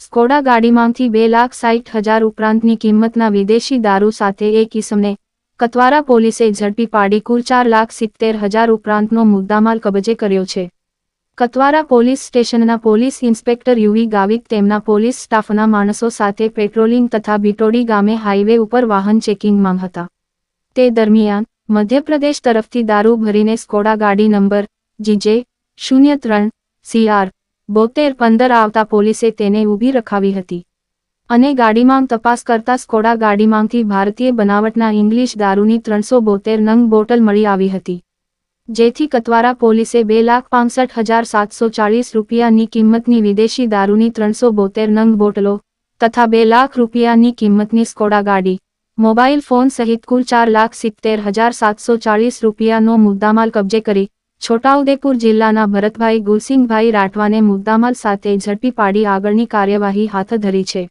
Skoda ગાડીમાંથી બે લાખ સાઠ હજાર ઉપરાંતની કિંમતના વિદેશી દારૂ સાથે એક ઇસમને કતવારા પોલીસે ઝડપી પાડી કુલ ચાર લાખ સિત્તેર હજાર ઉપરાંતનો મુદ્દામાલ કબજે કર્યો છે. કતવારા પોલીસ સ્ટેશનના પોલીસ ઇન્સ્પેક્ટર યુવી ગાવિત તેમના પોલીસ સ્ટાફના માણસો સાથે પેટ્રોલિંગ તથા બિટોડી ગામે હાઈવે ઉપર વાહન ચેકિંગમાં હતા. તે દરમિયાન મધ્યપ્રદેશ તરફથી દારૂ ભરીને સ્કોડા ગાડી નંબર જીજે શૂન્ય ત્રણ સીઆર બોતેર પંદર આવતા પોલીસે તેને ઊભી રખાવી હતી. અને ગાડીમાં તપાસ કરતા સ્કોડા ગાડીમાંથી ભારતીય બનાવટના ઇંગ્લિશ દારૂની ત્રણસો બોતેર નંગ બોટલ મળી આવી હતી. જેથી કતવારા પોલીસે બે લાખ પાંસઠ હજાર સાતસો ચાળીસ રૂપિયાની કિંમતની વિદેશી દારૂની ત્રણસો બોતેર નંગ બોટલો તથા બે લાખ રૂપિયાની કિંમતની સ્કોડા ગાડી, મોબાઈલ ફોન સહિત કુલ ચાર લાખ સિત્તેર હજાર સાતસો ચાળીસ રૂપિયાનો મુદ્દામાલ કબજે કરી છોટાઉદેપુર જિલ્લાના ભરતભાઈ ગુલસિંહભાઈ રાઠવાને મુદ્દામાલ સાથે ઝડપી પાડી આગળની કાર્યવાહી હાથ ધરી છે.